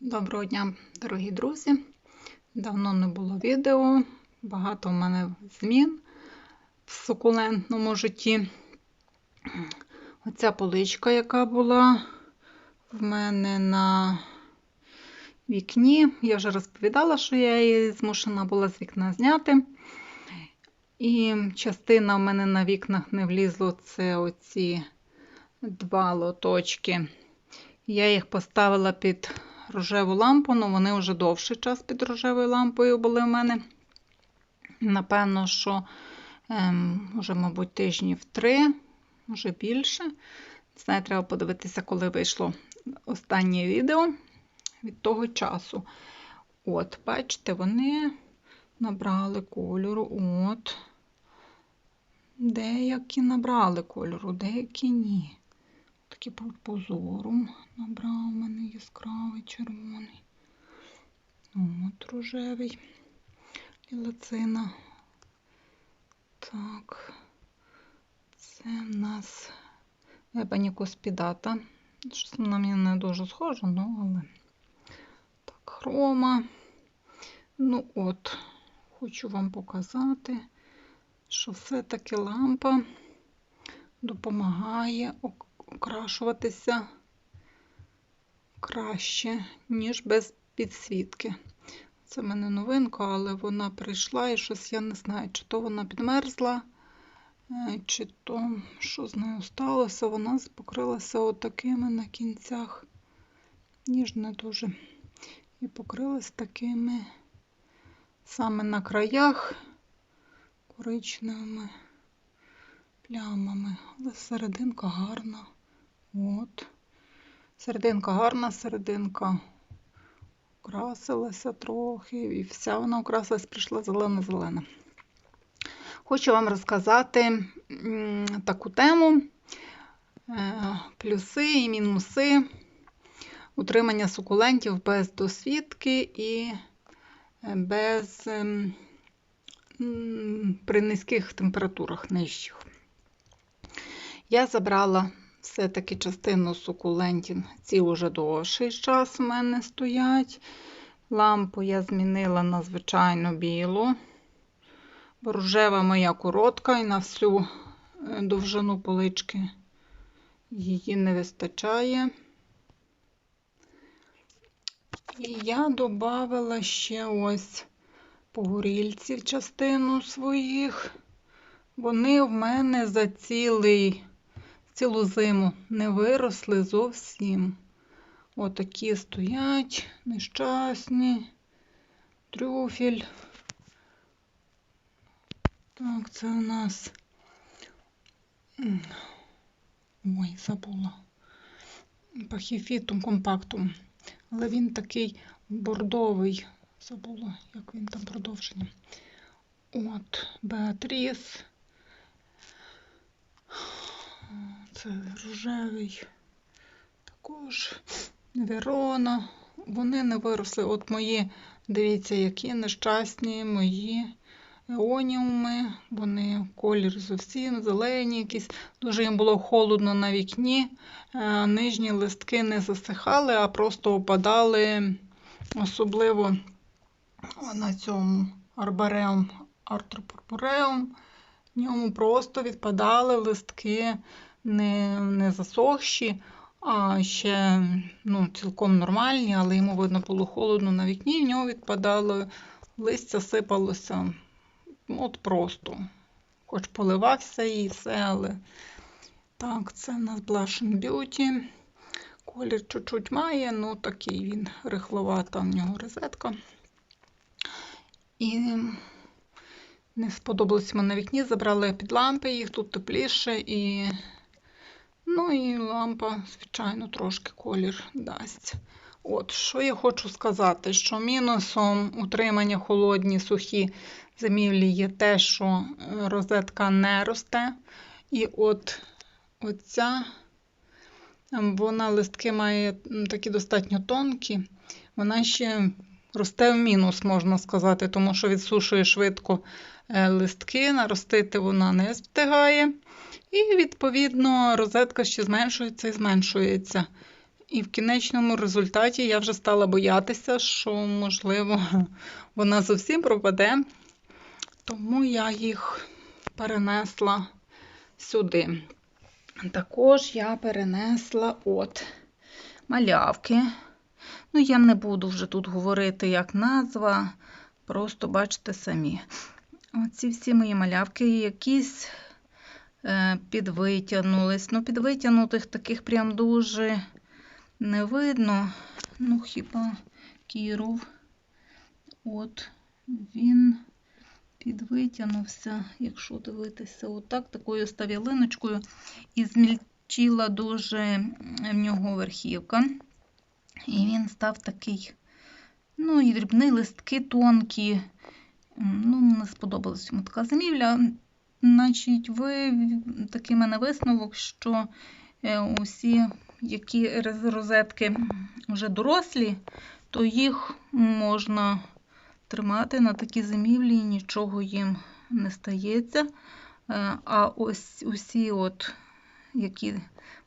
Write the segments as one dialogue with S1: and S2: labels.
S1: Доброго дня, дорогі друзі! Давно не було відео, багато в мене змін в сукулентному житті. Оця поличка, яка була в мене на вікні, я вже розповідала, що я її змушена була з вікна зняти. І частина в мене на вікнах не влізло це оці два лоточки. Я їх поставила під рожеву лампу, але вони вже довший час під рожевою лампою були в мене. Напевно, що ем, вже, мабуть, тижнів три, може більше. Знаю, треба подивитися, коли вийшло останнє відео від того часу. От, бачите, вони набрали кольору. От. Деякі набрали кольору, деякі ні. Такий по позором набрав у мене яскравий червоний. От рожевий лілацина. Так, це в нас ебанікоспідата. Щось вона мені не дуже схожа, ну але так, хрома. Ну от, хочу вам показати, що все-таки лампа допомагає окрашуватися краще, ніж без підсвітки. Це в мене новинка, але вона прийшла і щось я не знаю, чи то вона підмерзла, е, чи то, що з нею сталося, вона покрилася отакими на кінцях, ніж не дуже. І покрилась такими саме на краях коричневими плямами. Але серединка гарна. От. Серединка гарна, серединка украсилася трохи, і вся вона украсилась, прийшла зелена-зелена. Хочу вам розказати таку тему: е, плюси і мінуси утримання сукулентів без досвідки і е, без ем, при низьких температурах нижчих. Я забрала все-таки частину сукулентів. Ці вже довший час у мене стоять. Лампу я змінила на звичайно білу. Рожева моя коротка і на всю е, довжину полички її не вистачає. І я додала ще ось погорільців частину своїх. Вони в мене за цілий цілу зиму не виросли зовсім. Отакі стоять, нещасні, трюфель. Так, це у нас. Ой, забула. Пахіфітум компактум. Але він такий бордовий. Забула, як він там продовження. От, Беатріс. Це рожевий. Також Верона. Вони не виросли. От мої, дивіться, які нещасні мої еоніуми. Вони колір зовсім зелені, якісь. Дуже їм було холодно на вікні. Е, нижні листки не засихали, а просто опадали, особливо на цьому арбареум, артропурпуреум. В ньому просто відпадали листки не не засохші, а ще ну, цілком нормальні, але йому, видно, було холодно на вікні, в нього відпадало листя, сипалося от просто. Хоч поливався і все, але так, це у нас Blush Beauty. Колір чуть-чуть має, ну такий він рихловата, в нього розетка. І не сподобалось мене на вікні, забрали під лампи, їх тут тепліше і Ну і лампа, звичайно, трошки колір дасть. От, Що я хочу сказати, що мінусом утримання холодні сухі зимівлі є те, що е, розетка не росте. І от оця, вона листки має такі достатньо тонкі, вона ще росте в мінус, можна сказати, тому що відсушує швидко е, листки, наростити вона не встигає. І, відповідно, розетка ще зменшується і зменшується. І в кінечному результаті я вже стала боятися, що, можливо, вона зовсім пропаде. Тому я їх перенесла сюди. Також я перенесла от малявки. Ну, я не буду вже тут говорити, як назва, просто бачите самі. Оці всі мої малявки якісь підвитягнулись. Ну, підвитягнутих таких прям дуже не видно. Ну, хіба Кіров. От він підвитягнувся, якщо дивитися, отак, такою став'ялиночкою. І змільчила дуже в нього верхівка. І він став такий, ну, і дрібні листки тонкі. Ну, не сподобалась йому така зимівля. Значить, ви такий мене висновок, що е, усі, які розетки вже дорослі, то їх можна тримати на такій зимівлі, нічого їм не стається. Е, А ось усі, от, які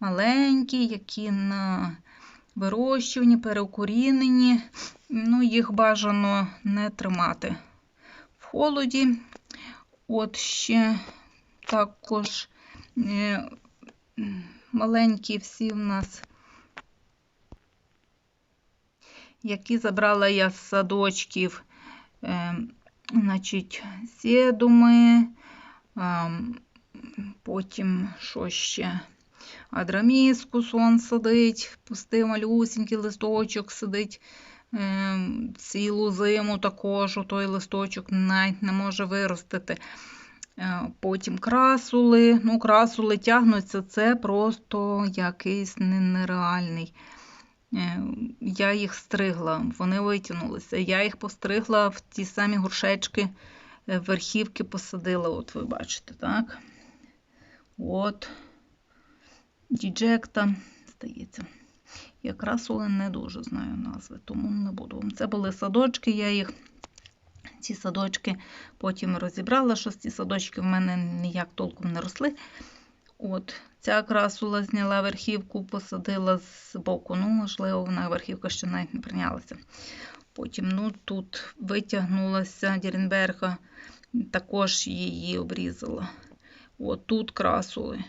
S1: маленькі, які на вирощувані, переукорінені, ну, їх бажано не тримати в холоді. От ще також е, маленькі всі в нас, які забрала я з садочків, е, значить, сєдуми, е, потім що ще? Адраміскус он сидить, пустий малюсенький листочок сидить цілу зиму також той листочок навіть не може виростити. Е, потім красули. Ну, красули тягнуться, це просто якийсь нереальний. Е, я їх стригла, вони витягнулися. Я їх постригла в ті самі горшечки, е, верхівки посадила, от ви бачите, так? От. Діджекта, здається. Якраз але не дуже знаю назви, тому не буду. Це були садочки, я їх, ці садочки потім розібрала, що ці садочки в мене ніяк толком не росли. От, Ця красула зняла верхівку, посадила з боку. Ну, можливо, вона верхівка ще навіть не прийнялася. Потім ну, тут витягнулася Діренберга, також її обрізала. От тут красули.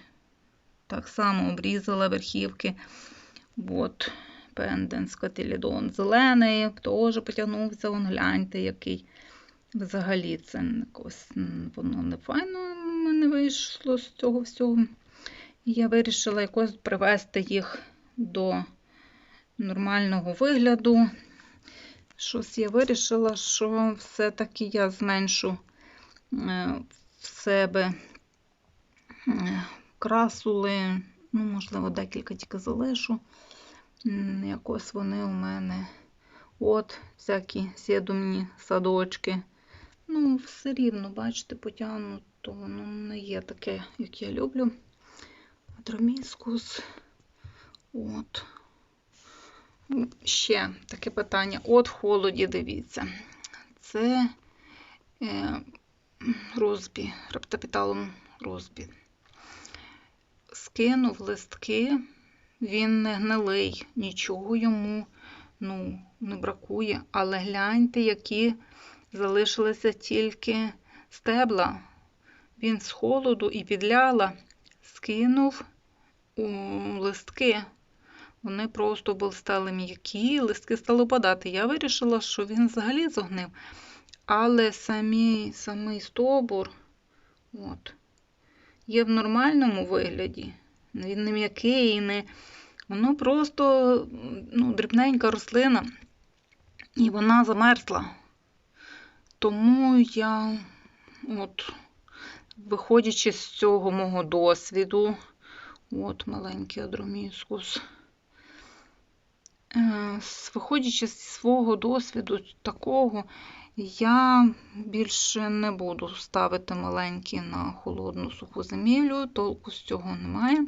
S1: Так само обрізала верхівки. От, пенденс, котелідон зелений, теж потягнувся, вон гляньте, який. Взагалі, це якось, воно не файно в мене вийшло з цього всього. І я вирішила якось привести їх до нормального вигляду. Щось я вирішила, що все-таки я зменшу е, в себе е, красули, ну, можливо, декілька тільки залишу. Якось вони у мене от всякі сідумні садочки. Ну, все рівно, бачите, потягнуто, воно не є таке, як я люблю. Адроміскус. От. Ще таке питання. От в холоді, дивіться. Це е, розбі, рептопіталом розбі скинув листки, він не гнилий, нічого йому ну, не бракує. Але гляньте, які залишилися тільки стебла. Він з холоду і підляла, скинув у листки. Вони просто стали м'які, листки стали падати. Я вирішила, що він взагалі зогнив. Але самий, самий стобур, от, є в нормальному вигляді. Він не м'який, не... воно просто ну, дрібненька рослина, і вона замерзла. Тому я, от, виходячи з цього мого досвіду, от маленький адроміскус, е, виходячи з свого досвіду такого, я більше не буду ставити маленькі на холодну суху зимівлю, толку з цього немає.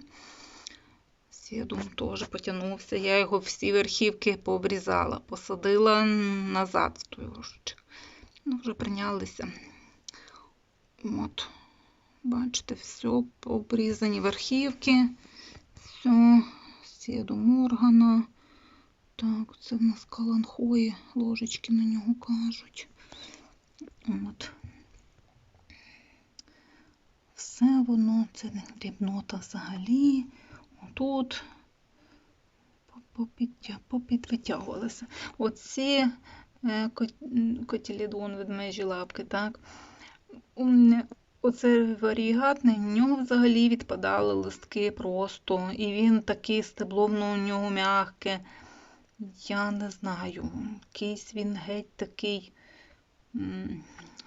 S1: Сідум теж потягнувся. Я його всі верхівки пообрізала, посадила назад в той горщик. Ну, вже прийнялися. От, бачите, все, пообрізані верхівки, все, сіду моргана. Так, це в нас каланхої, ложечки на нього кажуть. От. Все воно, це дрібнота взагалі. Отут попідвитягувалися. Оці е, котілідон, ведмежі лапки, так. Оце варігатний, в нього взагалі відпадали листки просто, і він такий стебло ну, у нього м'яке. Я не знаю, якийсь він геть такий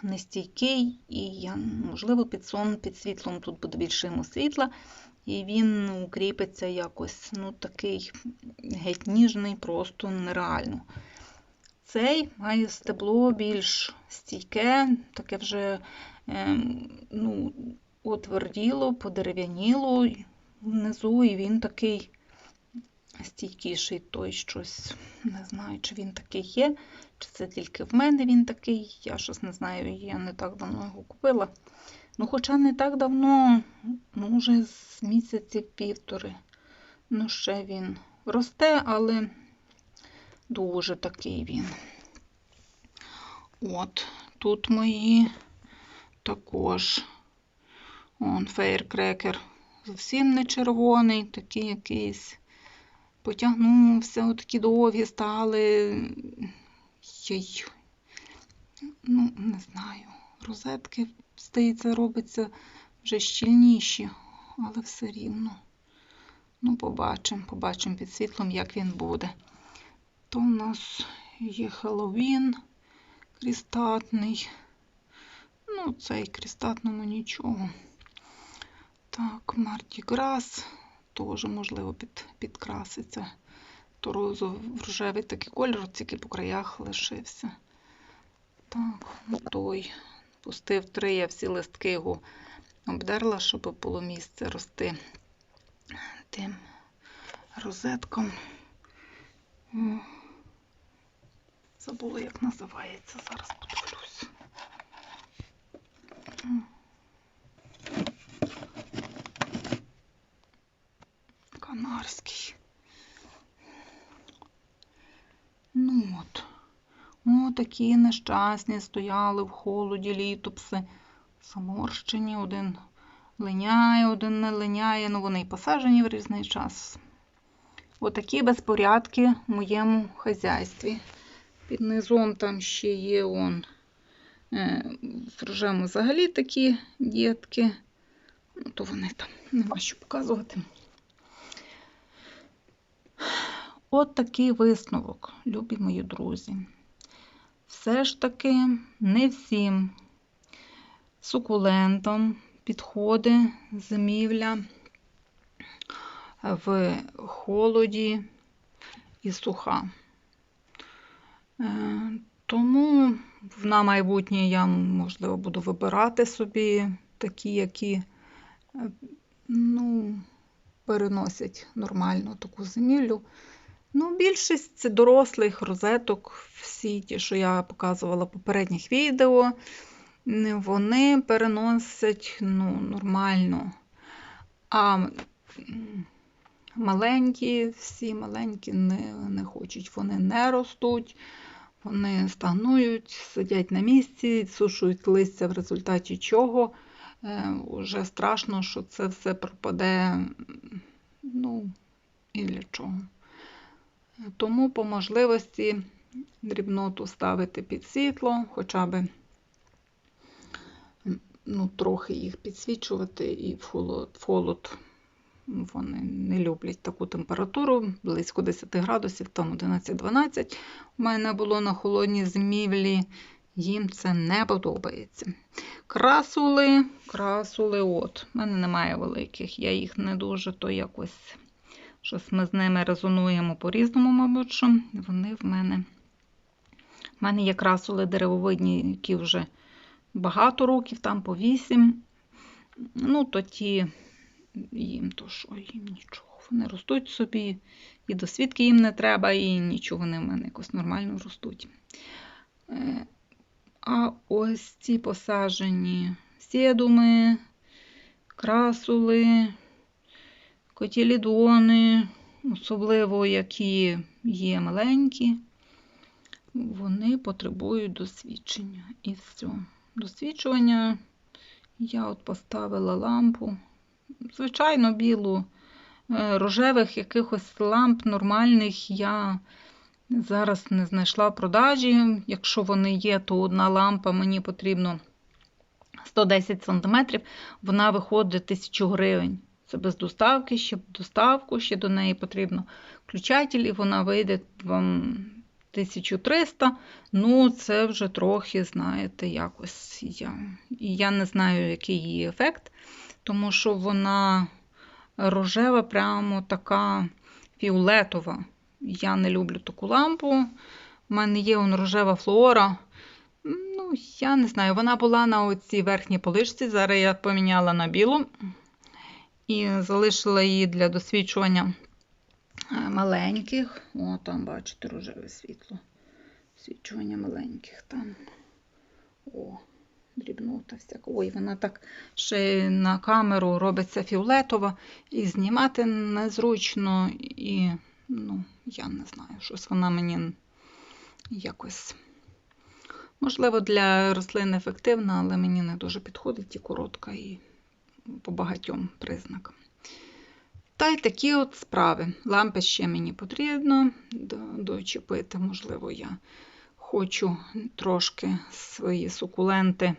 S1: нестійкий, і я, можливо, під сон, під світлом тут буде більше йому світла, і він укріпиться якось, ну, такий геть ніжний, просто нереально. Цей має стебло більш стійке, таке вже ем, ну, отверділо, подерев'яніло внизу, і він такий стійкіший, той щось. Не знаю, чи він такий є, чи це тільки в мене він такий. Я щось не знаю, я не так давно його купила. Ну, хоча не так давно, ну, вже з місяців півтори. Ну, ще він росте, але дуже такий він. От, тут мої також. Он фейеркрекер. Зовсім не червоний, такий якийсь. Потягнувся, отакі довгі стали. Єй. Ну, не знаю. Розетки, здається, робиться вже щільніші, але все рівно. Ну, побачимо, побачимо під світлом, як він буде. То в нас є Хеллоуін крістатний. Ну, цей крістатному нічого. Так, Марті Грас теж, можливо, під, підкраситься. То рожевий такий кольор, тільки по краях лишився. Так, ну той. Пустив три, я всі листки його обдерла, щоб було місце рости тим розетком. Забула, як називається. Зараз подивлюсь. Канарський. Ну от. О, такі нещасні стояли в холоді літопси. Заморщені, один линяє, один не линяє. Ну, вони й посаджені в різний час. Отакі безпорядки в моєму хазяйстві. Під низом там ще є он. е, В рожевому взагалі такі дітки. Ну, то вони там нема що показувати. От такий висновок, любі мої друзі. Все ж таки не всім сукулентам підходить зимівля в холоді і суха. Е, Тому на майбутнє я, можливо, буду вибирати собі такі, які е, ну, переносять нормально таку зимівлю. Ну, більшість дорослих розеток, всі ті, що я показувала в попередніх відео, вони переносять ну, нормально. А маленькі, всі маленькі не, не хочуть, вони не ростуть, вони стагнують, сидять на місці, сушують листя, в результаті чого е, вже страшно, що це все пропаде. Ну, і для чого. Тому по можливості дрібноту ставити під світло, хоча б ну, трохи їх підсвічувати і в холод, в холод вони не люблять таку температуру, близько 10 градусів, там 11-12. У мене було на холодній змівлі, їм це не подобається. Красули, красули, от. У мене немає великих, я їх не дуже то якось. Щось ми з ними резонуємо по-різному, мабуть, що вони в мене. В мене є красули деревовидні, які вже багато років, там по вісім. Ну, то ті їм то що, їм нічого. Вони ростуть собі, і до свідки їм не треба, і нічого вони в мене якось нормально ростуть. Е, А ось ці посаджені сєдуми, красули, котілідони, особливо які є маленькі, вони потребують досвідчення. І все. Досвідчування я от поставила лампу. Звичайно, білу, Е, рожевих якихось ламп нормальних я зараз не знайшла в продажі. Якщо вони є, то одна лампа мені потрібно 110 см, вона виходить 1000 гривень. Це без доставки, ще доставку, ще до неї потрібно включатель, і вона вийде вам 1300. Ну, це вже трохи, знаєте, якось я. Я не знаю, який її ефект, тому що вона рожева, прямо така фіолетова. Я не люблю таку лампу. У мене є он рожева флора. Ну, я не знаю, вона була на оцій верхній поличці. Зараз я поміняла на білу і залишила її для досвідчування е, маленьких. О, там, бачите, рожеве світло. Свідчування маленьких там. О дрібнота всяка. Ой, вона так ще на камеру робиться фіолетова, і знімати незручно, і, ну, я не знаю, щось вона мені якось. Можливо, для рослин ефективна, але мені не дуже підходить і коротка, і по багатьом признакам. Та й такі от справи. Лампи ще мені потрібно дочепити, можливо, я хочу трошки свої сукуленти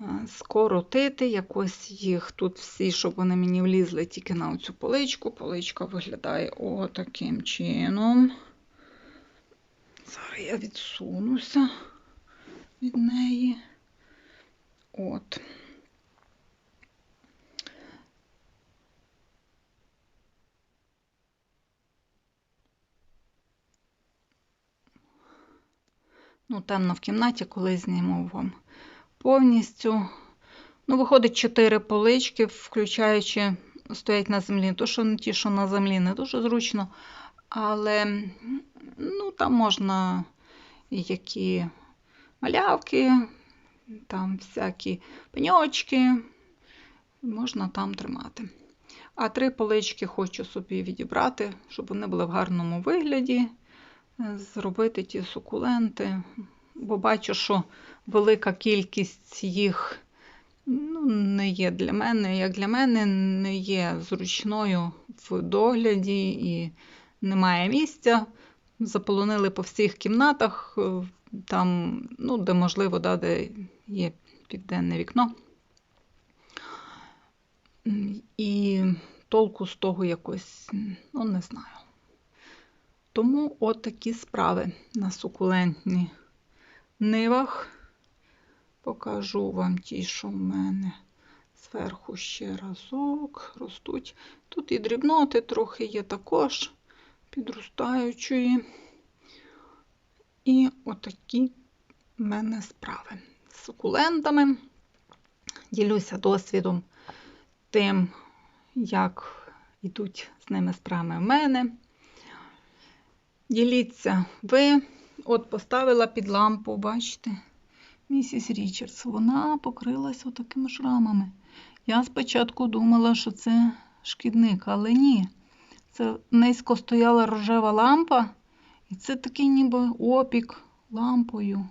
S1: е, скоротити, якось їх тут всі, щоб вони мені влізли тільки на оцю поличку. Поличка виглядає отаким чином. Зараз я відсунуся від неї. От. Ну, темно в кімнаті, коли зніму вам повністю. Ну, Виходить, 4 полички, включаючи, стоять на землі. То, що ті, що на землі, не дуже зручно. Але ну, там можна які малявки, там всякі пеньочки, можна там тримати. А три полички хочу собі відібрати, щоб вони були в гарному вигляді зробити ті сукуленти, бо бачу, що велика кількість їх ну, не є для мене, як для мене, не є зручною в догляді і немає місця. Заполонили по всіх кімнатах, там, ну, де можливо, да, де є південне вікно. І толку з того якось, ну, не знаю. Тому от такі справи на сукулентні нивах. Покажу вам ті, що в мене зверху ще разок ростуть. Тут і дрібноти трохи є також підростаючої. І отакі в мене справи з сукулентами. Ділюся досвідом тим, як йдуть з ними справи в мене. Діліться ви, от поставила під лампу, бачите, місіс Річардс, вона покрилась отакими шрамами. Я спочатку думала, що це шкідник, але ні. Це низько стояла рожева лампа, і це такий ніби опік лампою.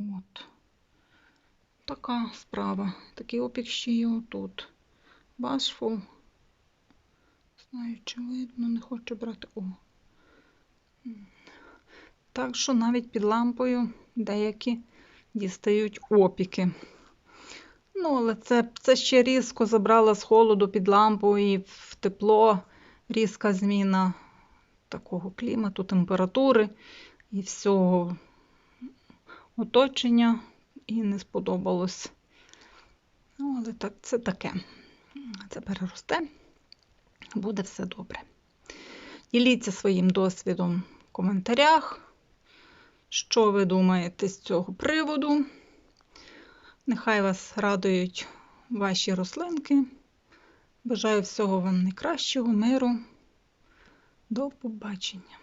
S1: От. Така справа. Такий опік ще є отут. Башфул. Знаю, чи не хочу брати О. Так що навіть під лампою деякі дістають опіки. Ну, але це це ще різко забрала з холоду під лампу і в тепло різка зміна такого клімату, температури і всього оточення, і не сподобалось. Ну, але так, це таке. Це переросте буде все добре. Діліться своїм досвідом в коментарях, що ви думаєте з цього приводу. Нехай вас радують ваші рослинки. Бажаю всього вам найкращого, миру. До побачення!